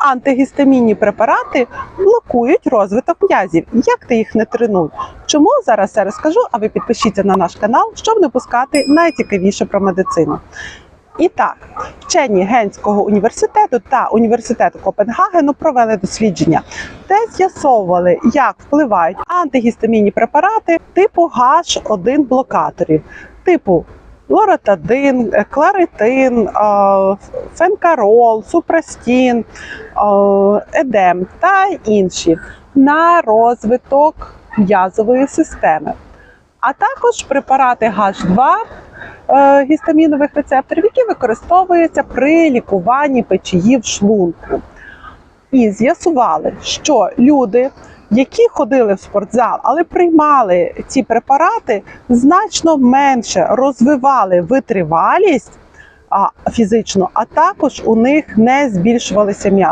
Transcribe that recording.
Антигістамінні препарати блокують розвиток м'язів. Як ти їх не тренуй? Чому зараз все розкажу, а ви підпишіться на наш канал, щоб не пускати найцікавіше про медицину. І так, вчені Генського університету та університету Копенгагену провели дослідження, де з'ясовували, як впливають антигістамінні препарати типу H1 блокаторів, типу лоратадин, е, кларитин, фенкарол, супрастін, едем та інші на розвиток м'язової системи. А також препарати H2 е, гістамінових рецепторів, які використовуються при лікуванні печіїв шлунку. І з'ясували, що люди, які ходили в спортзал, але приймали ці препарати, значно менше розвивали витривалість а, фізично, а також у них не збільшувалися м'язи.